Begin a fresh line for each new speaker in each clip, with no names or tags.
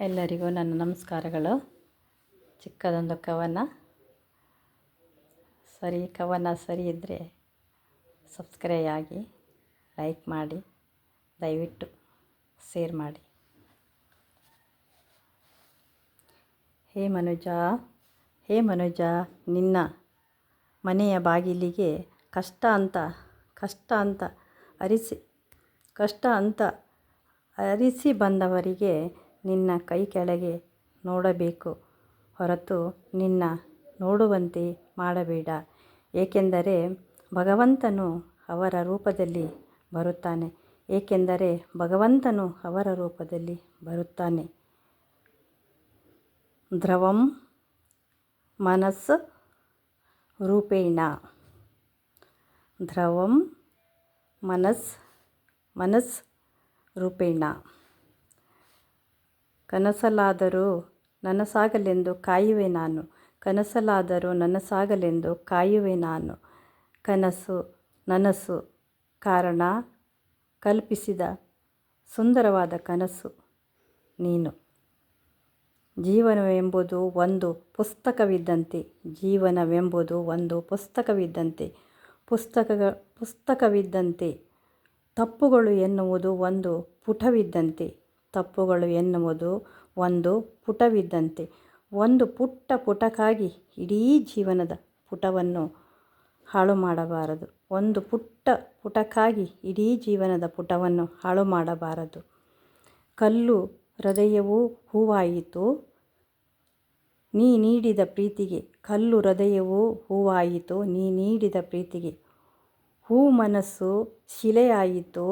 ಎಲ್ಲರಿಗೂ ನನ್ನ ನಮಸ್ಕಾರಗಳು. ಚಿಕ್ಕದೊಂದು ಕವನ. ಸರಿ ಕವನ ಸರಿ ಇದ್ದರೆ ಸಬ್ಸ್ಕ್ರೈಬ್ ಆಗಿ ಲೈಕ್ ಮಾಡಿ, ದಯವಿಟ್ಟು ಶೇರ್ ಮಾಡಿ. ಹೇ ಮನುಜ ಹೇ ಮನುಜ, ನಿನ್ನ ಮನೆಯ ಬಾಗಿಲಿಗೆ ಕಷ್ಟ ಅಂತ ಕಷ್ಟ ಅಂತ ಅರಿಸಿ, ಕಷ್ಟ ಅಂತ ಅರಿಸಿ ಬಂದವರಿಗೆ ನಿನ್ನ ಕೈ ಕೆಳಗೆ ನೋಡಬೇಕು. ಹೊರತು ನಿನ್ನ ನೋಡುವಂತೆ ಮಾಡಬೇಡ. ಏಕೆಂದರೆ ಭಗವಂತನು ಅವರ ರೂಪದಲ್ಲಿ ಬರುತ್ತಾನೆ. ಏಕೆಂದರೆ ಭಗವಂತನು ಅವರ ರೂಪದಲ್ಲಿ ಬರುತ್ತಾನೆ. ದ್ರವಂ ಮನಸ್ ರೂಪೇಣ. ಧ್ರವಂ ಮನಸ್ ಮನಸ್ ರೂಪೇಣ. ಕನಸಲಾದರೂ ನನಸಾಗಲೆಂದು ಕಾಯುವೆ ನಾನು. ಕನಸಲಾದರೂ ನನಸಾಗಲೆಂದು ಕಾಯುವೆ ನಾನು. ಕನಸು, ನನಸು ಕಾರಣ ಕಲ್ಪಿಸಿದ ಸುಂದರವಾದ ಕನಸು ನೀನು. ಜೀವನವೆಂಬುದು ಒಂದು ಪುಸ್ತಕವಿದ್ದಂತೆ, ಜೀವನವೆಂಬುದು ಒಂದು ಪುಸ್ತಕವಿದ್ದಂತೆ ಪುಸ್ತಕಗಳ ಪುಸ್ತಕವಿದ್ದಂತೆ, ತಪ್ಪುಗಳು ಎನ್ನುವುದು ಒಂದು ಪುಟವಿದ್ದಂತೆ. ತಪ್ಪುಗಳು ಎನ್ನುವುದು ಒಂದು ಪುಟವಿದ್ದಂತೆ. ಒಂದು ಪುಟ್ಟ ಪುಟಕ್ಕಾಗಿ ಇಡೀ ಜೀವನದ ಪುಟವನ್ನು ಹಾಳು ಮಾಡಬಾರದು. ಒಂದು ಪುಟ್ಟ ಪುಟಕ್ಕಾಗಿ ಇಡೀ ಜೀವನದ ಪುಟವನ್ನು ಹಾಳು ಮಾಡಬಾರದು. ಕಲ್ಲು ಹೃದಯವೂ ಹೂವಾಯಿತು. ನೀ ನೀಡಿದ ಪ್ರೀತಿಗೆ ಕಲ್ಲು ಹೃದಯವೂ ಹೂವಾಯಿತು. ನೀ ನೀಡಿದ ಪ್ರೀತಿಗೆ ಹೂ ಮನಸ್ಸು ಶಿಲೆಯಾಯಿತು.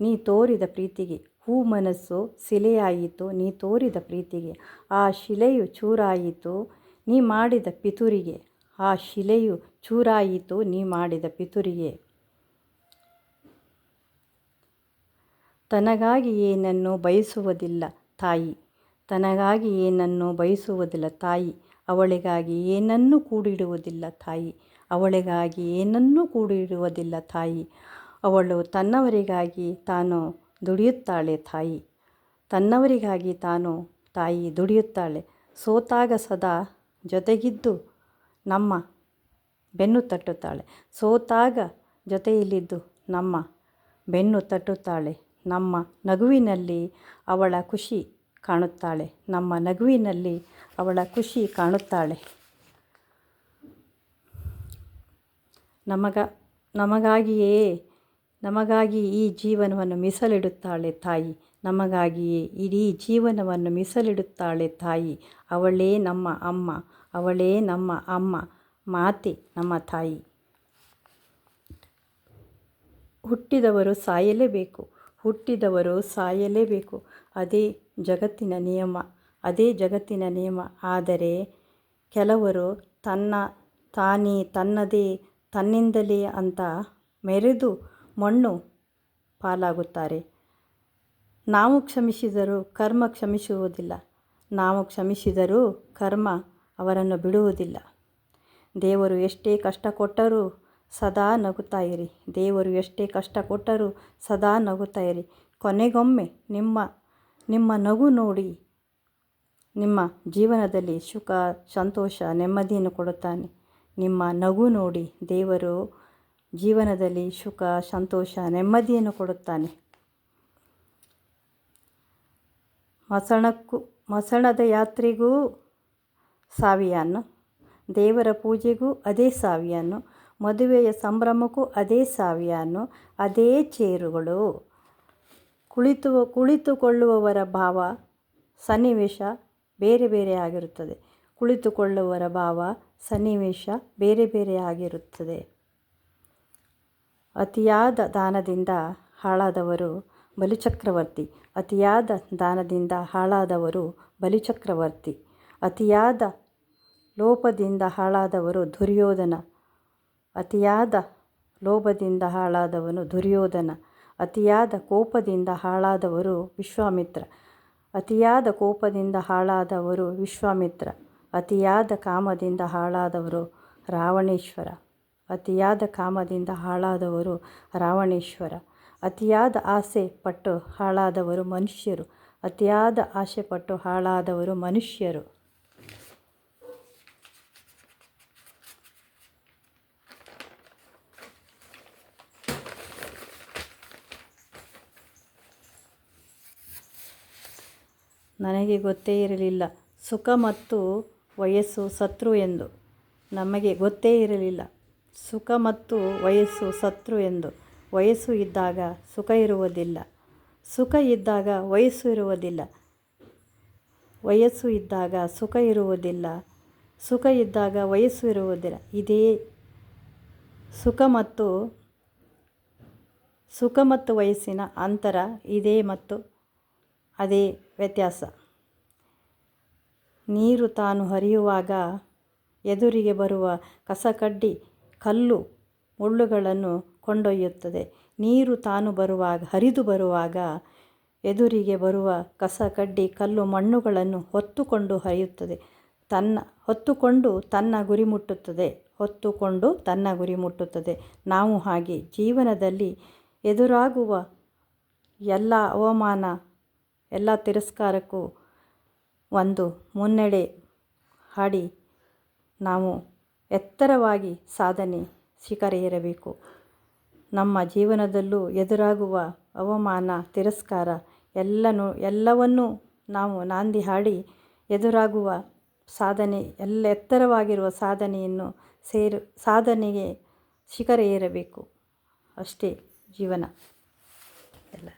ನೀ ತೋರಿದ ಪ್ರೀತಿಗೆ ಹೂ ಮನಸ್ಸು ಶಿಲೆಯಾಯಿತು ನೀ ತೋರಿದ ಪ್ರೀತಿಗೆ. ಆ ಶಿಲೆಯು ಚೂರಾಯಿತು, ನೀ ಮಾಡಿದ ಪಿತೂರಿಗೆ. ಆ ಶಿಲೆಯು ಚೂರಾಯಿತು, ನೀ ಮಾಡಿದ ಪಿತೂರಿಗೆ. ತನಗಾಗಿ ಏನನ್ನು ಬಯಸುವುದಿಲ್ಲ ತಾಯಿ. ತನಗಾಗಿ ಏನನ್ನು ಬಯಸುವುದಿಲ್ಲ ತಾಯಿ. ಅವಳಿಗಾಗಿ ಏನನ್ನೂ ಕೂಡಿಡುವುದಿಲ್ಲ ತಾಯಿ. ಅವಳಿಗಾಗಿ ಏನನ್ನೂ ಕೂಡಿಡುವುದಿಲ್ಲ ತಾಯಿ. ಅವಳು ತನ್ನವರಿಗಾಗಿ ತಾನು ದುಡಿಯುತ್ತಾಳೆ ತಾಯಿ. ತನ್ನವರಿಗಾಗಿ ತಾನು ತಾಯಿ ದುಡಿಯುತ್ತಾಳೆ. ಸೋತಾಗ ಸದಾ ಜೊತೆಗಿದ್ದು ನಮ್ಮ ಬೆನ್ನು ತಟ್ಟುತ್ತಾಳೆ. ಸೋತಾಗ ಜೊತೆಯಲ್ಲಿದ್ದು ನಮ್ಮ ಬೆನ್ನು ತಟ್ಟುತ್ತಾಳೆ. ನಮ್ಮ ನಗುವಿನಲ್ಲಿ ಅವಳ ಖುಷಿ ಕಾಣುತ್ತಾಳೆ. ನಮ್ಮ ನಗುವಿನಲ್ಲಿ ಅವಳ ಖುಷಿ ಕಾಣುತ್ತಾಳೆ. ನಮಗ, ನಮಗಾಗಿಯೇ ನಮಗಾಗಿ ಈ ಜೀವನವನ್ನು ಮೀಸಲಿಡುತ್ತಾಳೆ ತಾಯಿ. ನಮಗಾಗಿಯೇ ಇಡೀ ಜೀವನವನ್ನು ಮೀಸಲಿಡುತ್ತಾಳೆ ತಾಯಿ. ಅವಳೇ ನಮ್ಮ ಅಮ್ಮ, ಅವಳೇ ನಮ್ಮ ಅಮ್ಮ. ಮಾತೆ ನಮ್ಮ ತಾಯಿ. ಹುಟ್ಟಿದವರು ಸಾಯಲೇಬೇಕು ಹುಟ್ಟಿದವರು ಸಾಯಲೇಬೇಕು. ಅದೇ ಜಗತ್ತಿನ ನಿಯಮ, ಅದೇ ಜಗತ್ತಿನ ನಿಯಮ. ಆದರೆ ಕೆಲವರು ತನ್ನ ತಾನೇ ತನ್ನದೇ, ತನ್ನಿಂದಲೇ ಅಂತ ಮೆರೆದು ಮಣ್ಣು ಪಾಲಾಗುತ್ತಾರೆ. ನಾವು ಕ್ಷಮಿಸಿದರೂ ಕರ್ಮ ಕ್ಷಮಿಸುವುದಿಲ್ಲ. ನಾವು ಕ್ಷಮಿಸಿದರೂ ಕರ್ಮ ಅವರನ್ನು ಬಿಡುವುದಿಲ್ಲ. ದೇವರು ಎಷ್ಟೇ ಕಷ್ಟ ಕೊಟ್ಟರೂ ಸದಾ ನಗುತ್ತಾ ಇರಿ. ದೇವರು ಎಷ್ಟೇ ಕಷ್ಟ ಕೊಟ್ಟರೂ ಸದಾ ನಗುತ್ತಾ ಇರಿ. ಕೊನೆಗೊಮ್ಮೆ ನಿಮ್ಮ ನಿಮ್ಮ ನಗು ನೋಡಿ ನಿಮ್ಮ ಜೀವನದಲ್ಲಿ ಸುಖ, ಸಂತೋಷ, ನೆಮ್ಮದಿಯನ್ನು ಕೊಡುತ್ತಾನೆ. ನಿಮ್ಮ ನಗು ನೋಡಿ ದೇವರು ಜೀವನದಲ್ಲಿ ಸುಖ, ಸಂತೋಷ, ನೆಮ್ಮದಿಯನ್ನು ಕೊಡುತ್ತಾನೆ. ಮಸಣಕ್ಕೂ, ಮಸಣದ ಯಾತ್ರೆಗೂ ಸಾವಿಯನ್ನು, ದೇವರ ಪೂಜೆಗೂ ಅದೇ ಸಾವಿಯನ್ನು, ಮದುವೆಯ ಸಂಭ್ರಮಕ್ಕೂ ಅದೇ ಸಾವಿಯನ್ನು, ಅದೇ ಚೇರುಗಳು ಕುಳಿತು ಕುಳಿತುಕೊಳ್ಳುವವರ ಭಾವ ಸನ್ನಿವೇಶ ಬೇರೆ ಬೇರೆ ಆಗಿರುತ್ತದೆ. ಕುಳಿತುಕೊಳ್ಳುವವರ ಭಾವ ಸನ್ನಿವೇಶ ಬೇರೆ ಬೇರೆ ಆಗಿರುತ್ತದೆ. ಅತಿಯಾದ ದಾನದಿಂದ ಹಾಳಾದವರು ಬಲಿಚಕ್ರವರ್ತಿ. ಅತಿಯಾದ ದಾನದಿಂದ ಹಾಳಾದವರು ಬಲಿಚಕ್ರವರ್ತಿ. ಅತಿಯಾದ ಲೋಪದಿಂದ ಹಾಳಾದವರು ದುರ್ಯೋಧನ. ಅತಿಯಾದ ಲೋಭದಿಂದ ಹಾಳಾದವನು ದುರ್ಯೋಧನ. ಅತಿಯಾದ ಕೋಪದಿಂದ ಹಾಳಾದವರು ವಿಶ್ವಾಮಿತ್ರ. ಅತಿಯಾದ ಕೋಪದಿಂದ ಹಾಳಾದವರು ವಿಶ್ವಾಮಿತ್ರ. ಅತಿಯಾದ ಕಾಮದಿಂದ ಹಾಳಾದವರು ರಾವಣೇಶ್ವರ. ಅತಿಯಾದ ಕಾಮದಿಂದ ಹಾಳಾದವರು ರಾವಣೇಶ್ವರ. ಅತಿಯಾದ ಆಸೆ ಪಟ್ಟು ಹಾಳಾದವರು ಮನುಷ್ಯರು. ಅತಿಯಾದ ಆಸೆಪಟ್ಟು ಹಾಳಾದವರು ಮನುಷ್ಯರು. ನನಗೆ ಗೊತ್ತೇ ಇರಲಿಲ್ಲ. ಸುಖ ಮತ್ತು ವಯಸ್ಸು ಶತ್ರು ಎಂದು. ನಮಗೆ ಗೊತ್ತೇ ಇರಲಿಲ್ಲ. ಸುಖ ಮತ್ತು ವಯಸ್ಸು ಶತ್ರು ಎಂದು. ವಯಸ್ಸು ಇದ್ದಾಗ ಸುಖ ಇರುವುದಿಲ್ಲ. ಸುಖ ಇದ್ದಾಗ ವಯಸ್ಸು ಇರುವುದಿಲ್ಲ. ವಯಸ್ಸು ಇದ್ದಾಗ ಸುಖ ಇರುವುದಿಲ್ಲ. ಸುಖ ಇದ್ದಾಗ ವಯಸ್ಸು ಇರುವುದಿಲ್ಲ. ಇದೇ ಸುಖ ಮತ್ತು ಸುಖ ಮತ್ತು ವಯಸ್ಸಿನ ಅಂತರ ಇದೇ ಮತ್ತು ಅದೇ ವ್ಯತ್ಯಾಸ. ನೀರು ತಾನು ಹರಿಯುವಾಗ ಎದುರಿಗೆ ಬರುವ ಕಸಕಡ್ಡಿ ಕಲ್ಲು ಮುಳ್ಳುಗಳನ್ನು ಕೊಂಡೊಯ್ಯುತ್ತದೆ. ನೀರು ತಾನು ಬರುವಾಗ, ಹರಿದು ಬರುವಾಗ ಎದುರಿಗೆ ಬರುವ ಕಸ, ಕಡ್ಡಿ, ಕಲ್ಲು ಮಣ್ಣುಗಳನ್ನು ಹೊತ್ತುಕೊಂಡು ಹರಿಯುತ್ತದೆ. ತನ್ನ, ಹೊತ್ತುಕೊಂಡು ತನ್ನ ಗುರಿ ಮುಟ್ಟುತ್ತದೆ. ಹೊತ್ತುಕೊಂಡು ತನ್ನ ಗುರಿ ಮುಟ್ಟುತ್ತದೆ. ನಾವು ಹಾಗೆ ಜೀವನದಲ್ಲಿ ಎದುರಾಗುವ ಎಲ್ಲ ಅವಮಾನ, ಎಲ್ಲ ತಿರಸ್ಕಾರಕ್ಕೂ ಒಂದು ಮುನ್ನಡೆ ಹಾಡಿ ನಾವು ಎತ್ತರವಾಗಿ ಸಾಧನೆ ಶಿಖರ ಏರಬೇಕು ನಮ್ಮ ಜೀವನದಲ್ಲೂ ಎದುರಾಗುವ ಅವಮಾನ, ತಿರಸ್ಕಾರ ಎಲ್ಲನೂ, ಎಲ್ಲವನ್ನೂ ನಾವು ನಾಂದಿ ಹಾಡಿ ಎದುರಾಗುವ ಸಾಧನೆ, ಎಲ್ಲ ಎತ್ತರವಾಗಿರುವ ಸಾಧನೆಯನ್ನು ಸೇರು, ಸಾಧನೆಗೆ ಶಿಖರ ಏರಬೇಕು ಅಷ್ಟೇ ಜೀವನ. ಎಲ್ಲ.